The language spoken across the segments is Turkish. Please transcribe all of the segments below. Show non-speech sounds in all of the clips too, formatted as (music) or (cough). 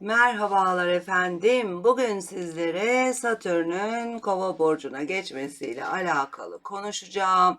Merhabalar efendim. Bugün sizlere Satürn'ün Kova burcuna geçmesiyle alakalı konuşacağım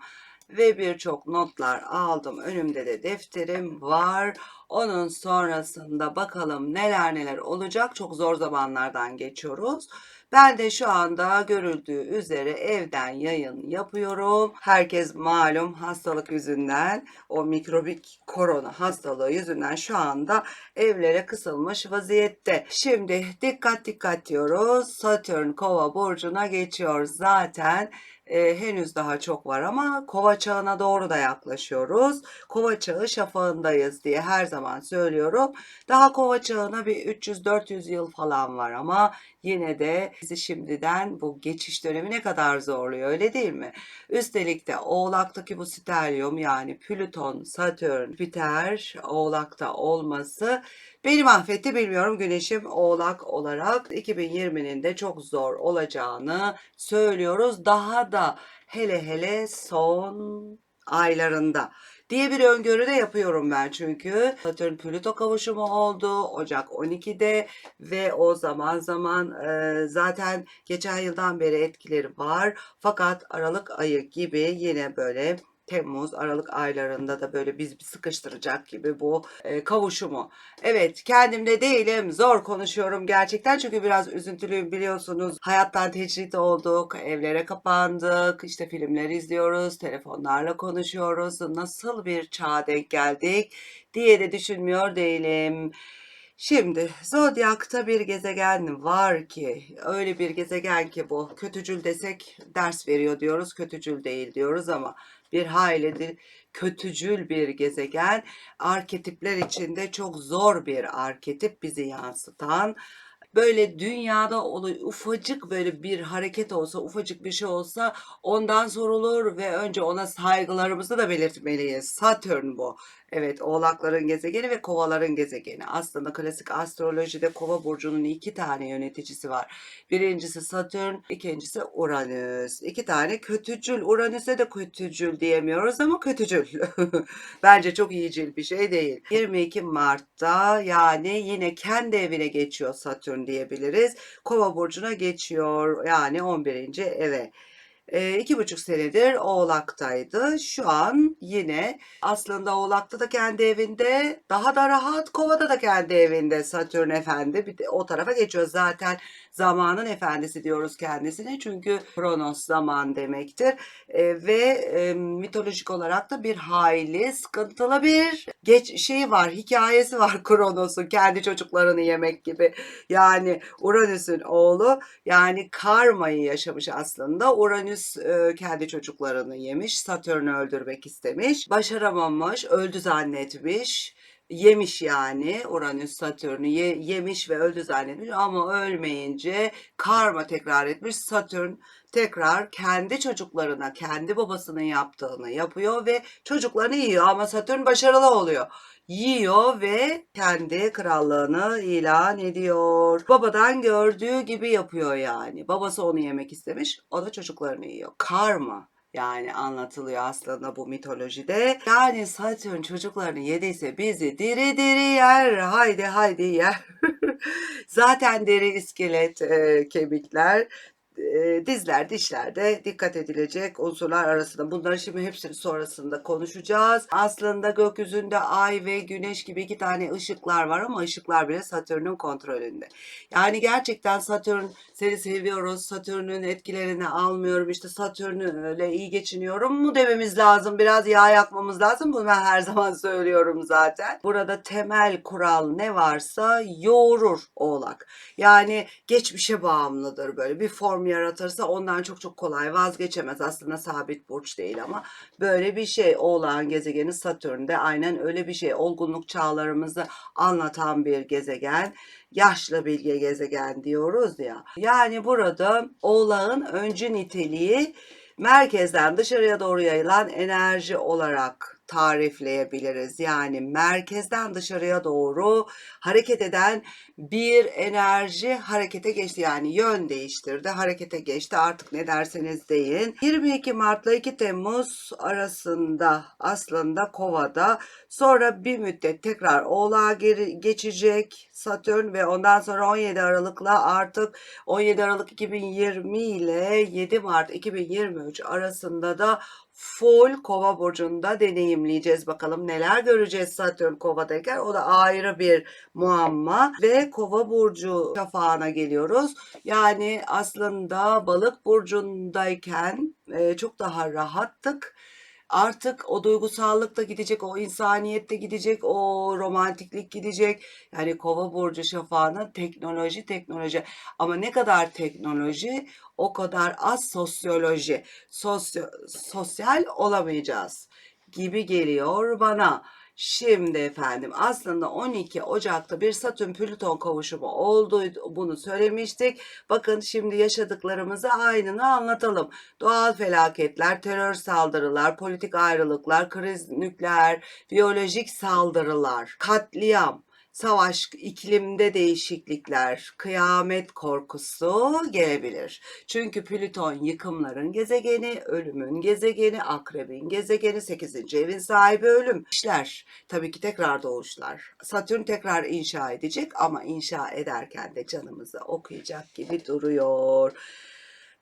ve birçok notlar aldım. Önümde de defterim var. Onun sonrasında bakalım neler neler olacak. Çok zor zamanlardan geçiyoruz. Ben de şu anda görüldüğü üzere evden yayın yapıyorum. Herkes malum hastalık yüzünden, o mikrobik korona hastalığı yüzünden şu anda evlere kısılmış vaziyette. Şimdi dikkat dikkat diyoruz. Satürn Kova burcuna geçiyor zaten. e, henüz daha çok var ama kova çağına doğru da yaklaşıyoruz. Kova çağı şafağındayız diye her zaman söylüyorum. Daha kova çağına bir 300-400 yıl falan var ama yine de bizi şimdiden bu geçiş dönemi ne kadar zorluyor öyle değil mi? Üstelik de Oğlak'taki bu stelyum yani Plüton, Satürn, Jüpiter Oğlak'ta olması beni mahvetti bilmiyorum güneşim Oğlak olarak 2020'nin de çok zor olacağını söylüyoruz. Daha da hele hele son aylarında diye bir öngörü de yapıyorum ben çünkü. Satürn Plüto kavuşumu oldu Ocak 12'de ve o zaman zaman e, zaten geçen yıldan beri etkileri var. Fakat Aralık ayı gibi yine böyle Temmuz, Aralık aylarında da böyle biz bir sıkıştıracak gibi bu e, kavuşumu. Evet, kendimde değilim. Zor konuşuyorum gerçekten çünkü biraz üzüntülüyüm biliyorsunuz. Hayattan tecrit olduk, evlere kapandık, işte filmler izliyoruz, telefonlarla konuşuyoruz. Nasıl bir çağa denk geldik diye de düşünmüyor değilim. Şimdi zodyakta bir gezegen var ki öyle bir gezegen ki bu kötücül desek ders veriyor diyoruz kötücül değil diyoruz ama bir hayli kötücül bir gezegen arketipler içinde çok zor bir arketip bizi yansıtan böyle dünyada ufacık böyle bir hareket olsa ufacık bir şey olsa ondan sorulur ve önce ona saygılarımızı da belirtmeliyiz. Satürn bu. Evet, oğlakların gezegeni ve kovaların gezegeni. Aslında klasik astrolojide kova burcunun iki tane yöneticisi var. Birincisi Satürn, ikincisi Uranüs. İki tane kötücül. Uranüs'e de kötücül diyemiyoruz ama kötücül. (laughs) Bence çok iyicil bir şey değil. 22 Mart'ta yani yine kendi evine geçiyor Satürn diyebiliriz. Kova burcuna geçiyor yani 11. eve. E, iki buçuk senedir Oğlak'taydı. Şu an yine aslında Oğlak'ta da kendi evinde, daha da rahat Kova'da da kendi evinde Satürn Efendi. Bir de o tarafa geçiyor zaten zamanın efendisi diyoruz kendisine çünkü Kronos zaman demektir E, ve e, mitolojik olarak da bir hayli sıkıntılı bir geç şeyi var, hikayesi var (laughs) Kronos'un kendi çocuklarını yemek gibi. Yani Uranüs'ün oğlu yani karmayı yaşamış aslında. Uranüs e, kendi çocuklarını yemiş, Satürn'ü öldürmek istemiş. Başaramamış, öldü zannetmiş. Yemiş yani Uranüs Satürn'ü ye- yemiş ve öldü zannetmiş ama ölmeyince karma tekrar etmiş. Satürn tekrar kendi çocuklarına, kendi babasının yaptığını yapıyor ve çocuklarını yiyor ama Satürn başarılı oluyor yiyor ve kendi krallığını ilan ediyor. Babadan gördüğü gibi yapıyor yani. Babası onu yemek istemiş, o da çocuklarını yiyor. Karma yani anlatılıyor aslında bu mitolojide. Yani Satürn çocuklarını yediyse bizi diri diri yer. Haydi haydi yer. (laughs) Zaten deri, iskelet, e, kemikler dizler, dişlerde dikkat edilecek unsurlar arasında. Bunları şimdi hepsini sonrasında konuşacağız. Aslında gökyüzünde ay ve güneş gibi iki tane ışıklar var ama ışıklar bile Satürn'ün kontrolünde. Yani gerçekten Satürn seni seviyoruz, Satürn'ün etkilerini almıyorum, işte Satürn'le iyi geçiniyorum mu dememiz lazım. Biraz yağ yakmamız lazım. Bunu ben her (laughs) zaman söylüyorum zaten. Burada temel kural ne varsa yoğurur oğlak. Yani geçmişe bağımlıdır böyle. Bir form yaratırsa ondan çok çok kolay vazgeçemez. Aslında sabit burç değil ama böyle bir şey. Oğlağın gezegeni Satürn'de aynen öyle bir şey. Olgunluk çağlarımızı anlatan bir gezegen. Yaşlı bilge gezegen diyoruz ya. Yani burada oğlağın öncü niteliği merkezden dışarıya doğru yayılan enerji olarak tarifleyebiliriz. Yani merkezden dışarıya doğru hareket eden bir enerji harekete geçti. Yani yön değiştirdi, harekete geçti. Artık ne derseniz deyin. 22 Mart'la 2 Temmuz arasında aslında Kova'da sonra bir müddet tekrar Oğlak'a geri geçecek. Satürn ve ondan sonra 17 Aralık'la artık 17 Aralık 2020 ile 7 Mart 2023 arasında da full kova burcunda deneyimleyeceğiz. Bakalım neler göreceğiz Satürn kovadayken. O da ayrı bir muamma. Ve kova burcu şafağına geliyoruz. Yani aslında balık burcundayken e, çok daha rahattık. Artık o duygusallık da gidecek, o insaniyet de gidecek, o romantiklik gidecek. Yani kova burcu şafağına teknoloji, teknoloji. Ama ne kadar teknoloji, o kadar az sosyoloji. Sosyo, sosyal olamayacağız gibi geliyor bana. Şimdi efendim aslında 12 Ocak'ta bir Satürn Plüton kavuşumu oldu. Bunu söylemiştik. Bakın şimdi yaşadıklarımızı aynını anlatalım. Doğal felaketler, terör saldırılar, politik ayrılıklar, kriz, nükleer, biyolojik saldırılar, katliam, savaş, iklimde değişiklikler, kıyamet korkusu gelebilir. Çünkü Plüton yıkımların gezegeni, ölümün gezegeni, akrebin gezegeni, 8. evin sahibi ölüm. İşler, tabii ki tekrar doğuşlar. Satürn tekrar inşa edecek ama inşa ederken de canımızı okuyacak gibi duruyor.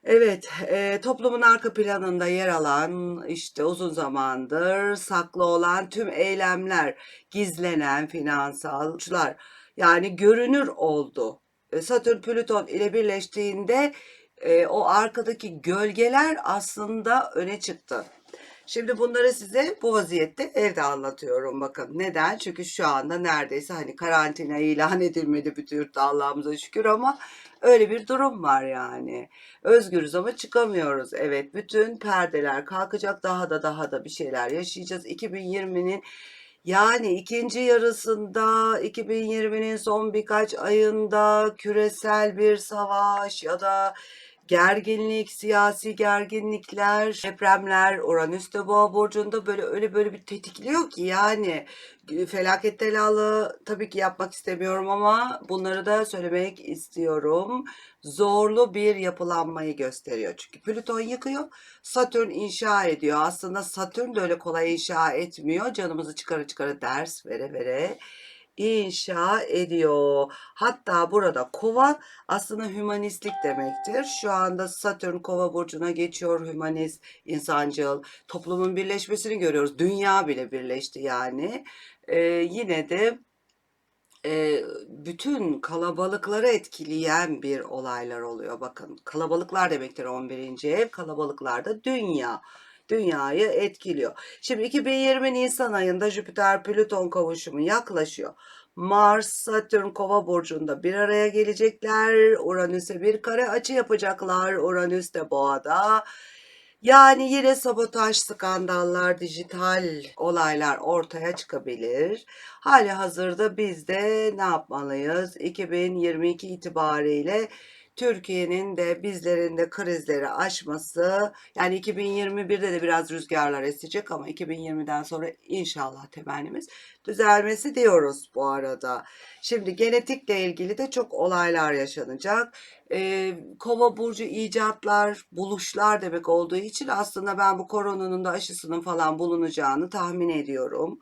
Evet, e, toplumun arka planında yer alan, işte uzun zamandır saklı olan tüm eylemler, gizlenen finansal suçlar, yani görünür oldu. E, Satürn Plüton ile birleştiğinde e, o arkadaki gölgeler aslında öne çıktı. Şimdi bunları size bu vaziyette evde anlatıyorum bakın. Neden? Çünkü şu anda neredeyse hani karantina ilan (laughs) edilmedi bütün yurtta Allah'ımıza şükür ama öyle bir durum var yani. Özgürüz ama çıkamıyoruz. Evet bütün perdeler kalkacak daha da daha da bir şeyler yaşayacağız. 2020'nin yani ikinci yarısında 2020'nin son birkaç ayında küresel bir savaş ya da gerginlik, siyasi gerginlikler, depremler, Uranüs de boğa burcunda böyle öyle böyle bir tetikliyor ki yani e, felaket telalı tabii ki yapmak istemiyorum ama bunları da söylemek istiyorum. Zorlu bir yapılanmayı gösteriyor. Çünkü Plüton yıkıyor, Satürn inşa ediyor. Aslında Satürn de öyle kolay inşa etmiyor. Canımızı çıkarı çıkarı ders vere vere inşa ediyor. Hatta burada kova aslında hümanistlik demektir. Şu anda Satürn kova burcuna geçiyor. Hümanist, insancıl, toplumun birleşmesini görüyoruz. Dünya bile birleşti yani. Ee, yine de e, bütün kalabalıkları etkileyen bir olaylar oluyor. Bakın kalabalıklar demektir 11. ev. Kalabalıklar da dünya dünyayı etkiliyor. Şimdi 2020 Nisan ayında Jüpiter Plüton kavuşumu yaklaşıyor. Mars, Satürn Kova burcunda bir araya gelecekler. Uranüs'e bir kare açı yapacaklar. Uranüs de Boğa'da. Yani yine sabotaj, skandallar, dijital olaylar ortaya çıkabilir. Hali hazırda biz de ne yapmalıyız? 2022 itibariyle Türkiye'nin de bizlerin de krizleri aşması yani 2021'de de biraz rüzgarlar esecek ama 2020'den sonra inşallah temennimiz düzelmesi diyoruz bu arada. Şimdi genetikle ilgili de çok olaylar yaşanacak. Ee, Kova burcu icatlar, buluşlar demek olduğu için aslında ben bu koronanın da aşısının falan bulunacağını tahmin ediyorum.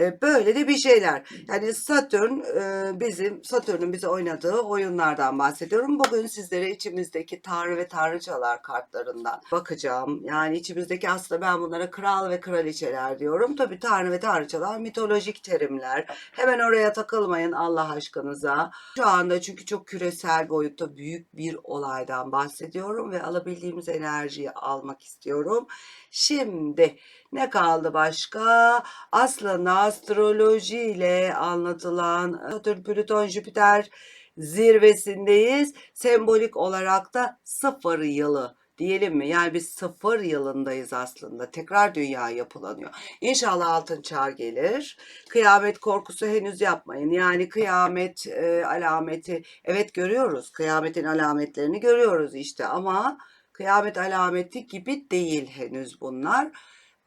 E, böyle de bir şeyler. Yani Satürn e, bizim Satürn'ün bize oynadığı oyunlardan bahsediyorum. Bugün sizlere içimizdeki tanrı ve tanrıçalar kartlarından bakacağım. Yani içimizdeki aslında ben bunlara kral ve kraliçeler diyorum. Tabii tanrı ve tanrıçalar mitolojik terimler. Hemen oraya takılmayın Allah aşkınıza. Şu anda çünkü çok küresel boyutta büyük bir olaydan bahsediyorum ve alabildiğimiz enerjiyi almak istiyorum. Şimdi ne kaldı başka? Aslında astroloji ile anlatılan Satürn, Plüton, Jüpiter zirvesindeyiz. Sembolik olarak da sıfır yılı diyelim mi? Yani biz sıfır yılındayız aslında. Tekrar dünya yapılanıyor. İnşallah altın çağ gelir. Kıyamet korkusu henüz yapmayın. Yani kıyamet e, alameti evet görüyoruz. Kıyametin alametlerini görüyoruz işte ama kıyamet alameti gibi değil henüz bunlar.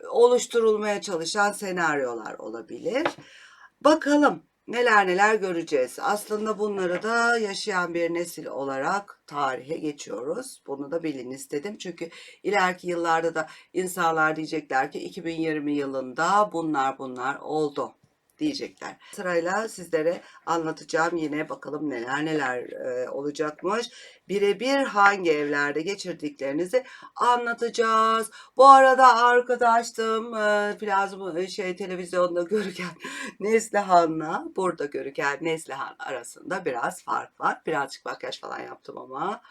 Oluşturulmaya çalışan senaryolar olabilir. Bakalım neler neler göreceğiz. Aslında bunları da yaşayan bir nesil olarak tarihe geçiyoruz. Bunu da bilin istedim. Çünkü ileriki yıllarda da insanlar diyecekler ki 2020 yılında bunlar bunlar oldu. Diyecekler. Sırayla sizlere anlatacağım yine bakalım neler neler e, olacakmış. Birebir hangi evlerde geçirdiklerinizi anlatacağız. Bu arada arkadaşım e, plazma şey televizyonda görürken (laughs) Neslihan'la burada görürken Neslihan arasında biraz fark var. Birazcık makyaj falan yaptım ama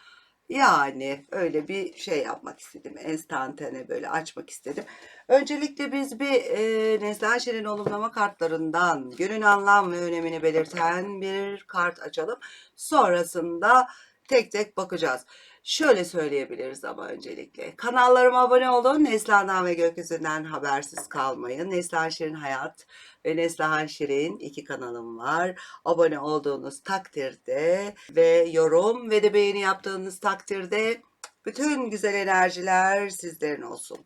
yani öyle bir şey yapmak istedim. Enstantane böyle açmak istedim. Öncelikle biz bir e, Neslihan Şirin olumlama kartlarından günün anlam ve önemini belirten bir kart açalım. Sonrasında tek tek bakacağız. Şöyle söyleyebiliriz ama öncelikle. Kanallarıma abone olun. Neslihan'dan ve gökyüzünden habersiz kalmayın. Neslihan Şirin Hayat ve Neslihan Şirin iki kanalım var. Abone olduğunuz takdirde ve yorum ve de beğeni yaptığınız takdirde bütün güzel enerjiler sizlerin olsun.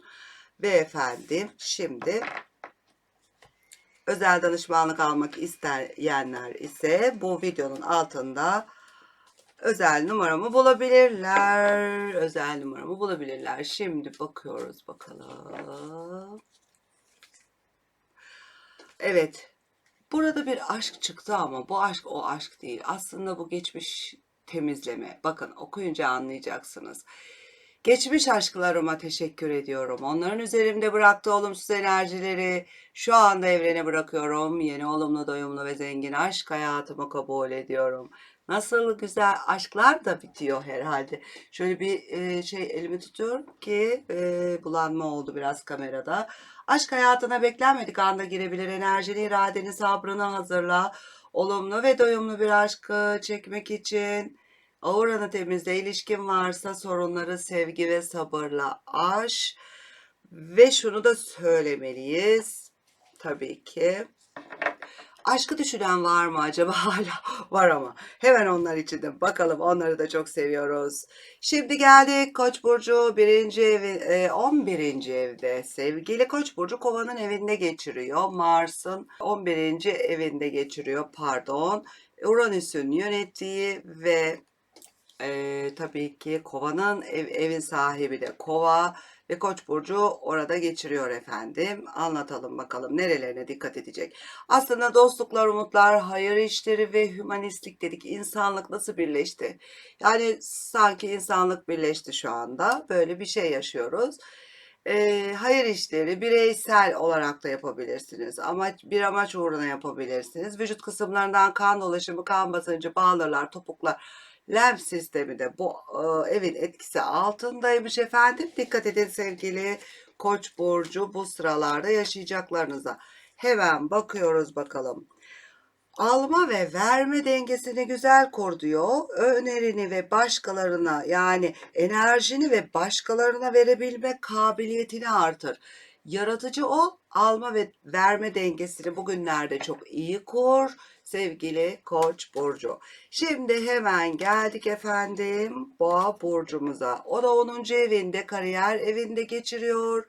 Ve efendim şimdi özel danışmanlık almak isteyenler ise bu videonun altında özel numaramı bulabilirler. Özel numaramı bulabilirler. Şimdi bakıyoruz bakalım. Evet. Burada bir aşk çıktı ama bu aşk o aşk değil. Aslında bu geçmiş temizleme. Bakın okuyunca anlayacaksınız. Geçmiş aşklarıma teşekkür ediyorum. Onların üzerimde bıraktığı olumsuz enerjileri şu anda evrene bırakıyorum. Yeni olumlu, doyumlu ve zengin aşk hayatımı kabul ediyorum. Nasıl güzel aşklar da bitiyor herhalde. Şöyle bir e, şey elimi tutuyorum ki e, bulanma oldu biraz kamerada. Aşk hayatına beklenmedik anda girebilir. Enerjini, iradeni, sabrını hazırla. Olumlu ve doyumlu bir aşkı çekmek için auranı temizle. ilişkin varsa sorunları sevgi ve sabırla aş. Ve şunu da söylemeliyiz. Tabii ki. Aşkı düşünen var mı acaba? (laughs) Hala var ama. Hemen onlar için de bakalım. Onları da çok seviyoruz. Şimdi geldik Koç burcu birinci evi, e, 11. evde. Sevgili Koç burcu Kova'nın evinde geçiriyor. Mars'ın 11. evinde geçiriyor. Pardon. Uranüs'ün yönettiği ve e, tabii ki Kova'nın ev, evin sahibi de Kova ve Koç burcu orada geçiriyor efendim. Anlatalım bakalım nerelerine dikkat edecek. Aslında dostluklar, umutlar, hayır işleri ve hümanistlik dedik. İnsanlık nasıl birleşti? Yani sanki insanlık birleşti şu anda. Böyle bir şey yaşıyoruz. Ee, hayır işleri bireysel olarak da yapabilirsiniz. Amaç, bir amaç uğruna yapabilirsiniz. Vücut kısımlarından kan dolaşımı, kan basıncı, bağlarlar, topuklar, lenf sistemi de bu e, evin etkisi altındaymış efendim. Dikkat edin sevgili Koç burcu bu sıralarda yaşayacaklarınıza. Hemen bakıyoruz bakalım. Alma ve verme dengesini güzel kur diyor. Önerini ve başkalarına yani enerjini ve başkalarına verebilme kabiliyetini artır. Yaratıcı ol, alma ve verme dengesini bugünlerde çok iyi kur sevgili Koç burcu. Şimdi hemen geldik efendim Boğa burcumuza. O da 10. evinde kariyer evinde geçiriyor.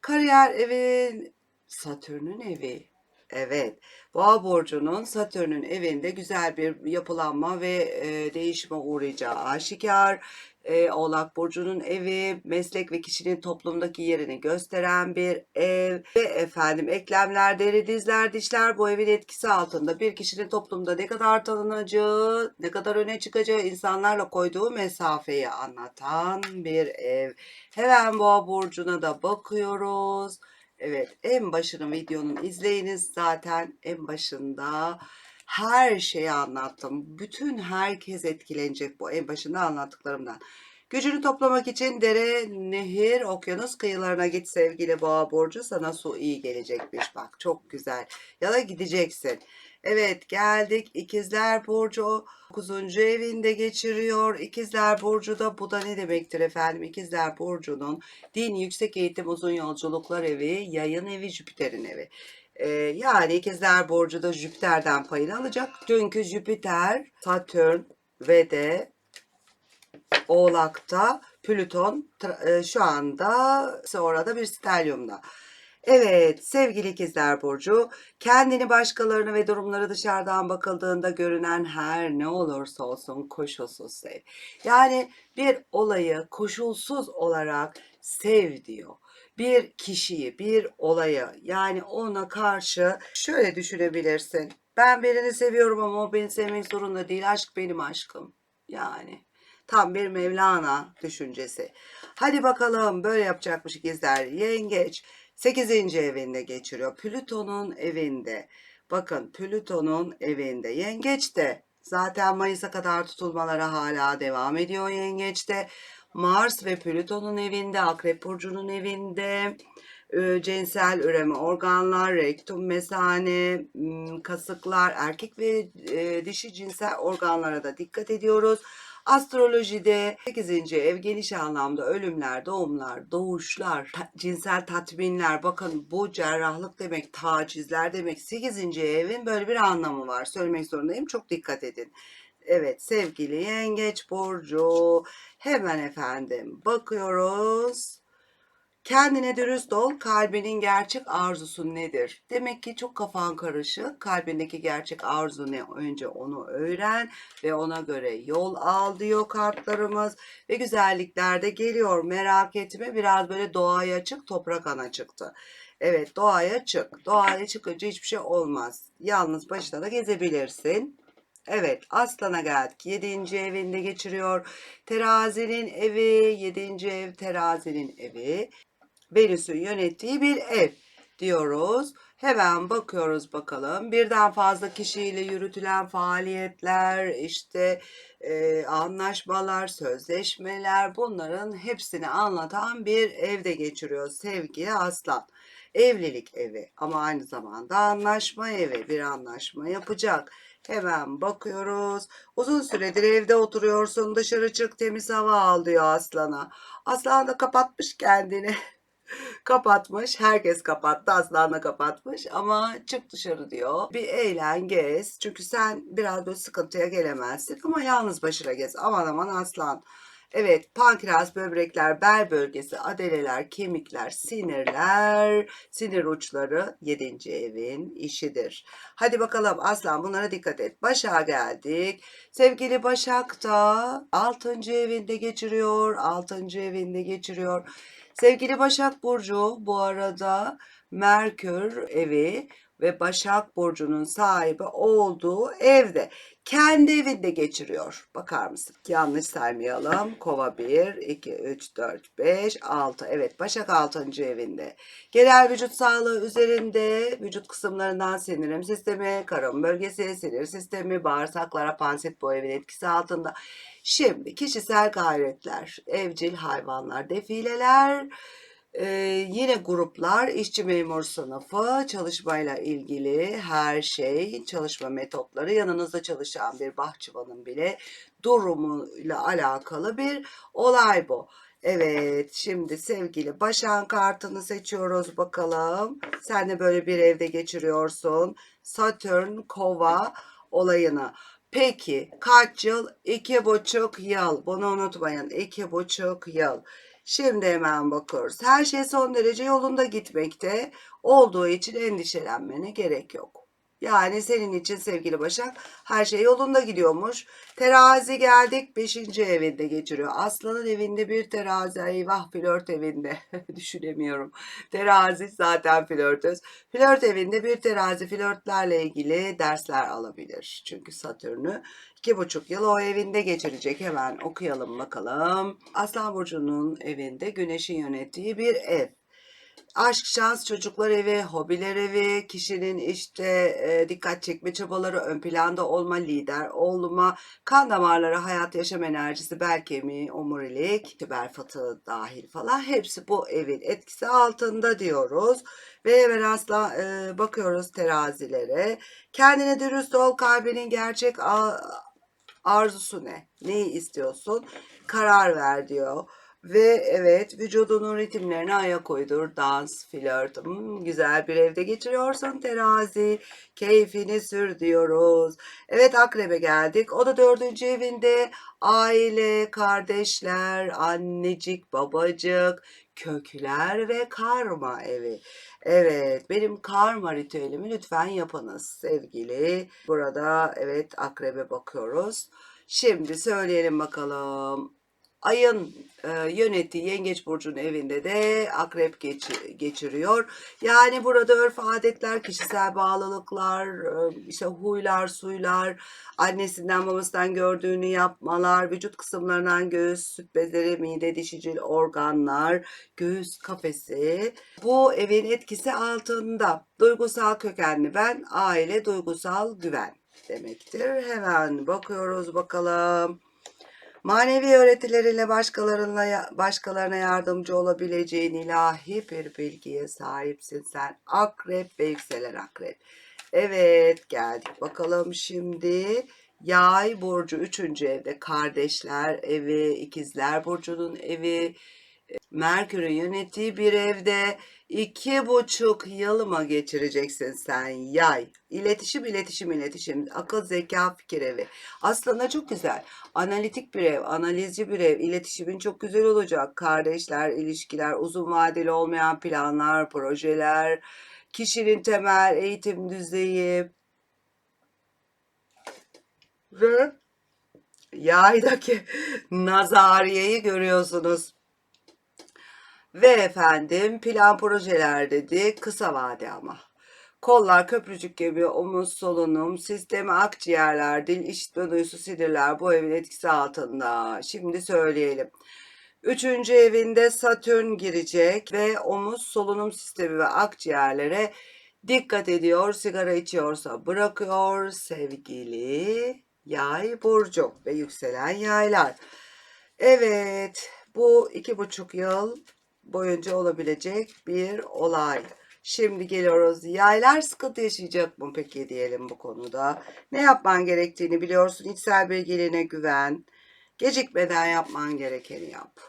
Kariyer evin Satürn'ün evi. Evet. Boğa burcunun Satürn'ün evinde güzel bir yapılanma ve e, değişime uğrayacağı aşikar. E, Oğlak burcunun evi, meslek ve kişinin toplumdaki yerini gösteren bir ev ve efendim eklemler, deri, dizler, dişler bu evin etkisi altında bir kişinin toplumda ne kadar tanınacağı, ne kadar öne çıkacağı, insanlarla koyduğu mesafeyi anlatan bir ev. Hemen Boğa burcuna da bakıyoruz. Evet en başını videonun izleyiniz zaten en başında her şeyi anlattım. Bütün herkes etkilenecek bu en başında anlattıklarımdan. Gücünü toplamak için dere, nehir, okyanus kıyılarına git sevgili boğa burcu. Sana su iyi gelecekmiş bak çok güzel. Ya da gideceksin. Evet geldik İkizler Burcu 9. evinde geçiriyor. İkizler Burcu da bu da ne demektir efendim? İkizler Burcu'nun din, yüksek eğitim, uzun yolculuklar evi, yayın evi, Jüpiter'in evi. Ee, yani İkizler Burcu da Jüpiter'den payını alacak. Çünkü Jüpiter, Satürn ve de Oğlak'ta Plüton e, şu anda orada bir stelyumda. Evet sevgili ikizler Burcu, kendini başkalarını ve durumları dışarıdan bakıldığında görünen her ne olursa olsun koşulsuz sev. Yani bir olayı koşulsuz olarak sev diyor. Bir kişiyi, bir olayı yani ona karşı şöyle düşünebilirsin. Ben birini seviyorum ama o beni sevmek zorunda değil. Aşk benim aşkım. Yani tam bir Mevlana düşüncesi. Hadi bakalım böyle yapacakmış ikizler. Yengeç 8. evinde geçiriyor. Plüton'un evinde. Bakın Plüton'un evinde. Yengeç de zaten Mayıs'a kadar tutulmalara hala devam ediyor Yengeç'te. Mars ve Plüton'un evinde, Akrep Burcu'nun evinde e, cinsel üreme organlar, rektum, mesane, kasıklar, erkek ve e, dişi cinsel organlara da dikkat ediyoruz. Astrolojide 8. ev geniş anlamda ölümler, doğumlar, doğuşlar, ta- cinsel tatminler. Bakın bu cerrahlık demek, tacizler demek. 8. evin böyle bir anlamı var. Söylemek zorundayım. Çok dikkat edin. Evet sevgili Yengeç Burcu. Hemen efendim bakıyoruz. Kendine dürüst ol, kalbinin gerçek arzusu nedir? Demek ki çok kafan karışık. Kalbindeki gerçek arzu ne? Önce onu öğren ve ona göre yol al diyor kartlarımız. Ve güzellikler de geliyor. Merak etme. Biraz böyle doğaya çık, toprak ana çıktı. Evet, doğaya çık. Doğaya çıkınca hiçbir şey olmaz. Yalnız başına da gezebilirsin. Evet, Aslan'a geldik. 7. evinde geçiriyor. Terazinin evi, 7. ev terazinin evi. Venüs'ün yönettiği bir ev diyoruz. Hemen bakıyoruz bakalım. Birden fazla kişiyle yürütülen faaliyetler, işte e, anlaşmalar, sözleşmeler bunların hepsini anlatan bir evde geçiriyor sevgili aslan. Evlilik evi ama aynı zamanda anlaşma evi. Bir anlaşma yapacak. Hemen bakıyoruz. Uzun süredir evde oturuyorsun. Dışarı çık temiz hava al diyor aslana. Aslan da kapatmış kendini. (laughs) kapatmış. Herkes kapattı. Aslan da kapatmış. Ama çık dışarı diyor. Bir eğlen gez. Çünkü sen biraz böyle sıkıntıya gelemezsin. Ama yalnız başına gez. Aman aman aslan. Evet, pankreas, böbrekler, bel bölgesi, adeleler, kemikler, sinirler, sinir uçları 7. evin işidir. Hadi bakalım aslan bunlara dikkat et. Başak'a geldik. Sevgili Başak da 6. evinde geçiriyor. 6. evinde geçiriyor. Sevgili Başak Burcu bu arada Merkür evi ve Başak Burcu'nun sahibi olduğu evde. Kendi evinde geçiriyor. Bakar mısın? Yanlış saymayalım. Kova 1, 2, 3, 4, 5, 6. Evet Başak 6. evinde. Genel vücut sağlığı üzerinde vücut kısımlarından sinirim sistemi, karın bölgesi, sinir sistemi, bağırsaklar, apansit bu evin etkisi altında. Şimdi kişisel gayretler, evcil hayvanlar, defileler, ee, yine gruplar, işçi memur sınıfı, çalışmayla ilgili her şey, çalışma metotları, yanınızda çalışan bir bahçıvanın bile durumuyla alakalı bir olay bu. Evet, şimdi sevgili Başan kartını seçiyoruz bakalım. Sen de böyle bir evde geçiriyorsun. Satürn kova olayını. Peki kaç yıl? İki buçuk yıl. Bunu unutmayın. İki buçuk yıl. Şimdi hemen bakıyoruz. Her şey son derece yolunda gitmekte olduğu için endişelenmene gerek yok. Yani senin için sevgili Başak her şey yolunda gidiyormuş. Terazi geldik 5. evinde geçiriyor. Aslanın evinde bir terazi eyvah flört evinde (laughs) düşünemiyorum. Terazi zaten flörtöz. Flört evinde bir terazi flörtlerle ilgili dersler alabilir. Çünkü Satürn'ü iki buçuk yıl o evinde geçirecek. Hemen okuyalım bakalım. Aslan Burcu'nun evinde güneşin yönettiği bir ev. Aşk, şans, çocuklar evi, hobiler evi, kişinin işte e, dikkat çekme çabaları, ön planda olma, lider olma, kan damarları, hayat yaşam enerjisi, bel kemiği, omurilik, bel fıtığı dahil falan hepsi bu evin etkisi altında diyoruz. Ve hemen asla e, bakıyoruz terazilere. Kendine dürüst ol, kalbinin gerçek arzusu ne? Neyi istiyorsun? Karar ver diyor. Ve evet vücudunun ritimlerine ayak uydur. Dans, flört. Hmm, güzel bir evde geçiriyorsun terazi. Keyfini sür diyoruz. Evet akrebe geldik. O da dördüncü evinde aile, kardeşler, annecik, babacık, kökler ve karma evi. Evet, benim karma ritüelimi lütfen yapınız sevgili. Burada evet akrebe bakıyoruz. Şimdi söyleyelim bakalım. Ayın e, yönettiği Yengeç Burcu'nun evinde de akrep geçi- geçiriyor. Yani burada örf adetler, kişisel bağlılıklar, e, işte huylar, suylar, annesinden babasından gördüğünü yapmalar, vücut kısımlarından göğüs, süt bezleri, mide, dişicil organlar, göğüs kafesi. Bu evin etkisi altında. Duygusal kökenli ben, aile duygusal güven demektir. Hemen bakıyoruz bakalım. Manevi öğretileriyle başkalarına başkalarına yardımcı olabileceğin ilahi bir bilgiye sahipsin sen. Akrep ve yükselen akrep. Evet geldik bakalım şimdi. Yay burcu 3. evde kardeşler evi, ikizler burcunun evi, Merkür'ün yönettiği bir evde iki buçuk yıl mı geçireceksin sen yay? İletişim, iletişim, iletişim. Akıl, zeka, fikir evi. Aslında çok güzel. Analitik bir ev, analizci bir ev. İletişimin çok güzel olacak. Kardeşler, ilişkiler, uzun vadeli olmayan planlar, projeler, kişinin temel eğitim düzeyi ve yaydaki (laughs) nazariyeyi görüyorsunuz. Ve efendim plan projeler dedik kısa vade ama. Kollar köprücük gibi omuz solunum, sistemi akciğerler, dil işitme duyusu sinirler bu evin etkisi altında. Şimdi söyleyelim. Üçüncü evinde Satürn girecek ve omuz solunum sistemi ve akciğerlere dikkat ediyor. Sigara içiyorsa bırakıyor sevgili yay burcu ve yükselen yaylar. Evet bu iki buçuk yıl boyunca olabilecek bir olay. Şimdi geliyoruz. Yaylar sıkıntı yaşayacak mı peki diyelim bu konuda. Ne yapman gerektiğini biliyorsun. İçsel bilgiliğine güven. Gecikmeden yapman gerekeni yap.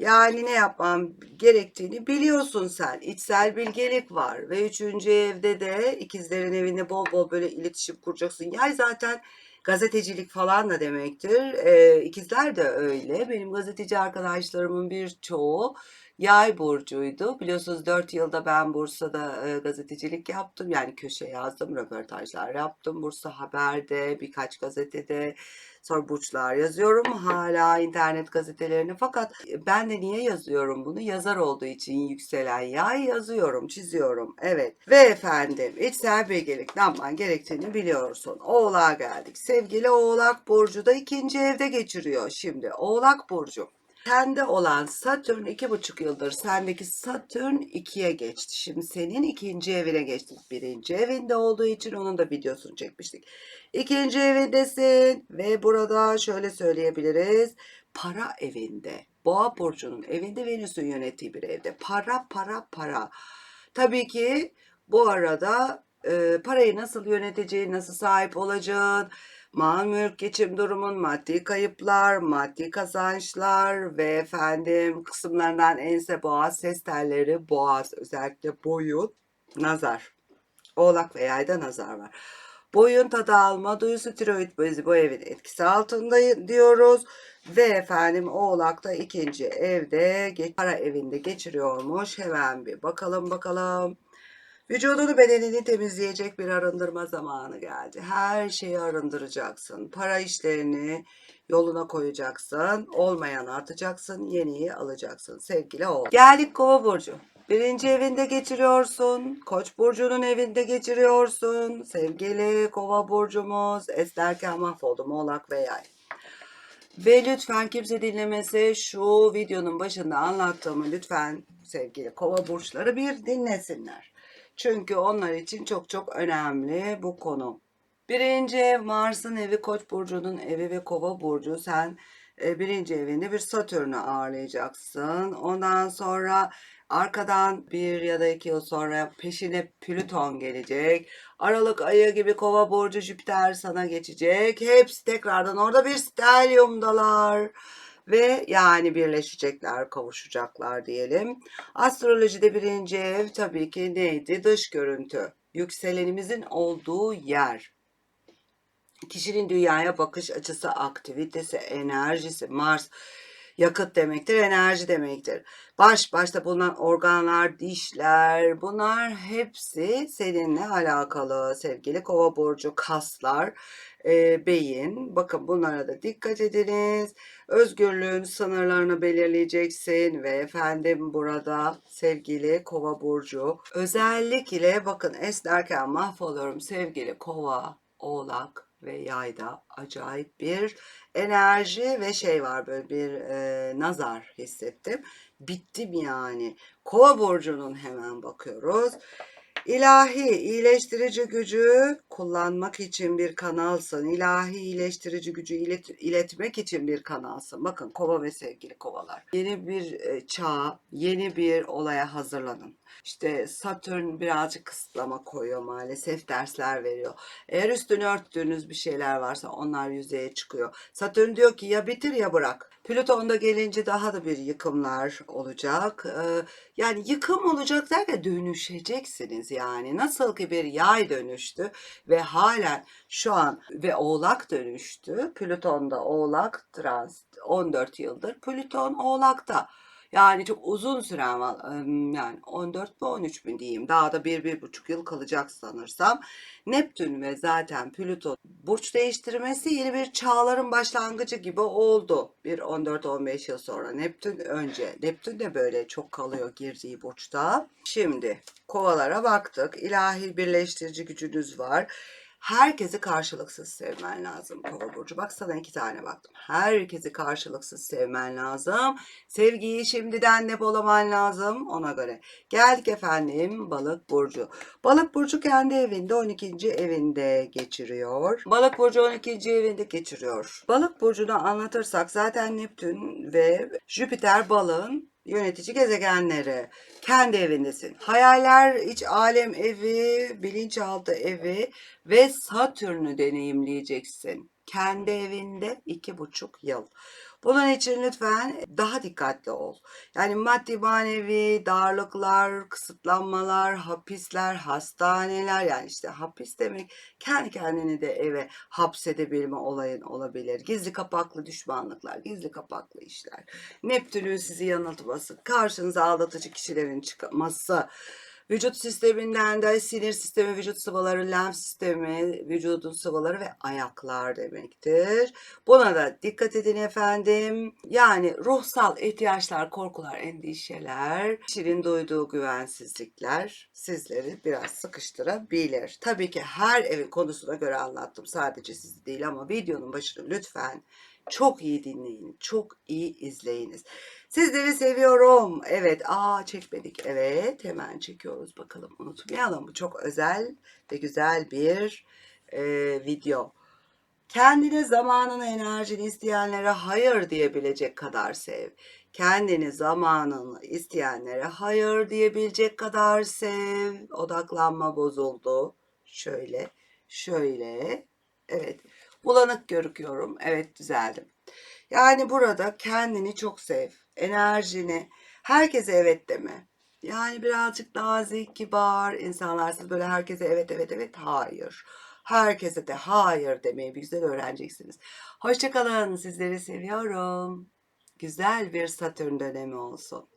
Yani ne yapman gerektiğini biliyorsun sen. İçsel bilgelik var. Ve üçüncü evde de ikizlerin evinde bol bol böyle iletişim kuracaksın. Yay zaten gazetecilik falan da demektir. Ee, ikizler de öyle. Benim gazeteci arkadaşlarımın birçoğu Yay burcuydu. Biliyorsunuz 4 yılda ben Bursa'da e, gazetecilik yaptım. Yani köşe yazdım, röportajlar yaptım. Bursa Haber'de, birkaç gazetede. Sonra burçlar yazıyorum hala internet gazetelerine. Fakat ben de niye yazıyorum bunu? Yazar olduğu için yükselen yay yazıyorum, çiziyorum. Evet. Ve efendim içsel bilgelik ne yapman gerektiğini biliyorsun. Oğlağa geldik. Sevgili Oğlak Burcu da ikinci evde geçiriyor şimdi. Oğlak Burcu. Sende olan Satürn iki buçuk yıldır sendeki Satürn ikiye geçti. Şimdi senin ikinci evine geçtik. Birinci evinde olduğu için onun da videosunu çekmiştik. İkinci evindesin ve burada şöyle söyleyebiliriz. Para evinde. Boğa burcunun evinde Venüs'ün yönettiği bir evde. Para para para. Tabii ki bu arada e, parayı nasıl yöneteceğin, nasıl sahip olacağın, mal mülk geçim durumun, maddi kayıplar, maddi kazançlar ve efendim kısımlarından ense boğaz ses telleri, boğaz özellikle boyun, nazar. Oğlak ve yayda nazar var. Boyun tadı alma duyusu tiroid bezi bu evin etkisi altında diyoruz. Ve efendim oğlakta ikinci evde para evinde geçiriyormuş. Hemen bir bakalım bakalım. Vücudunu bedenini temizleyecek bir arındırma zamanı geldi. Her şeyi arındıracaksın. Para işlerini yoluna koyacaksın. Olmayanı atacaksın. Yeniyi alacaksın. Sevgili oğul. Geldik kova burcu. Birinci evinde geçiriyorsun. Koç burcunun evinde geçiriyorsun. Sevgili kova burcumuz. Esnerken mahvoldum oğlak ve yay. Ve lütfen kimse dinlemese şu videonun başında anlattığımı lütfen sevgili kova burçları bir dinlesinler. Çünkü onlar için çok çok önemli bu konu. Birinci ev Mars'ın evi, Koç burcunun evi ve Kova burcu. Sen e, birinci evinde bir Satürn'ü ağırlayacaksın. Ondan sonra arkadan bir ya da iki yıl sonra peşine Plüton gelecek. Aralık ayı gibi Kova burcu Jüpiter sana geçecek. Hepsi tekrardan orada bir stelyumdalar ve yani birleşecekler, kavuşacaklar diyelim. Astrolojide birinci ev tabii ki neydi? Dış görüntü. Yükselenimizin olduğu yer. Kişinin dünyaya bakış açısı, aktivitesi, enerjisi, Mars. Yakıt demektir, enerji demektir. Baş başta bulunan organlar, dişler bunlar hepsi seninle alakalı sevgili kova burcu kaslar, e, beyin. Bakın bunlara da dikkat ediniz. Özgürlüğün sınırlarını belirleyeceksin ve efendim burada sevgili kova burcu özellikle bakın esnerken mahvoluyorum sevgili kova, oğlak ve yayda acayip bir enerji ve şey var böyle bir e, nazar hissettim. Bittim yani. Kova burcunun hemen bakıyoruz. İlahi iyileştirici gücü kullanmak için bir kanalsın. İlahi iyileştirici gücü ilet- iletmek için bir kanalsın. Bakın kova ve sevgili kovalar. Yeni bir e, çağ, yeni bir olaya hazırlanın. İşte Satürn birazcık kısıtlama koyuyor maalesef dersler veriyor. Eğer üstünü örttüğünüz bir şeyler varsa onlar yüzeye çıkıyor. Satürn diyor ki ya bitir ya bırak. Plüton'da gelince daha da bir yıkımlar olacak. Ee, yani yıkım olacak derken dönüşeceksiniz yani. Nasıl ki bir yay dönüştü ve halen şu an ve oğlak dönüştü. Plüton'da oğlak trans 14 yıldır. Plüton oğlakta. Yani çok uzun süren Yani 14 mi 13 mü diyeyim. Daha da bir, bir buçuk yıl kalacak sanırsam. Neptün ve zaten Plüton burç değiştirmesi yeni bir çağların başlangıcı gibi oldu. Bir 14-15 yıl sonra. Neptün önce. Neptün de böyle çok kalıyor girdiği burçta. Şimdi kovalara baktık. İlahi birleştirici gücünüz var. Herkesi karşılıksız sevmen lazım kova burcu. Bak sana iki tane baktım. Herkesi karşılıksız sevmen lazım. Sevgiyi şimdiden depolaman lazım ona göre. Geldik efendim balık burcu. Balık burcu kendi evinde 12. evinde geçiriyor. Balık burcu 12. evinde geçiriyor. Balık burcunu anlatırsak zaten Neptün ve Jüpiter balığın yönetici gezegenleri. Kendi evindesin. Hayaller, iç alem evi, bilinçaltı evi ve Satürn'ü deneyimleyeceksin. Kendi evinde iki buçuk yıl. Bunun için lütfen daha dikkatli ol. Yani maddi manevi darlıklar, kısıtlanmalar, hapisler, hastaneler yani işte hapis demek kendi kendini de eve hapsedebilme olayın olabilir. Gizli kapaklı düşmanlıklar, gizli kapaklı işler. Neptün'ün sizi yanıltması, karşınıza aldatıcı kişilerin çıkması, Vücut sisteminden de sinir sistemi, vücut sıvıları, lenf sistemi, vücudun sıvıları ve ayaklar demektir. Buna da dikkat edin efendim. Yani ruhsal ihtiyaçlar, korkular, endişeler, kişinin duyduğu güvensizlikler sizleri biraz sıkıştırabilir. Tabii ki her evin konusuna göre anlattım. Sadece sizi değil ama videonun başını lütfen çok iyi dinleyin, çok iyi izleyiniz. Sizleri seviyorum. Evet, aa çekmedik. Evet, hemen çekiyoruz bakalım. Unutmayalım. Bu çok özel ve güzel bir e, video. Kendine zamanını, enerjini isteyenlere hayır diyebilecek kadar sev. Kendini zamanını isteyenlere hayır diyebilecek kadar sev. Odaklanma bozuldu. Şöyle, şöyle. Evet. Bulanık görüküyorum. Evet düzeldim. Yani burada kendini çok sev. Enerjini. Herkese evet deme. Yani birazcık nazik, kibar insanlarsınız. Böyle herkese evet evet evet hayır. Herkese de hayır demeyi bir güzel öğreneceksiniz. Hoşçakalın. Sizleri seviyorum. Güzel bir Satürn dönemi olsun.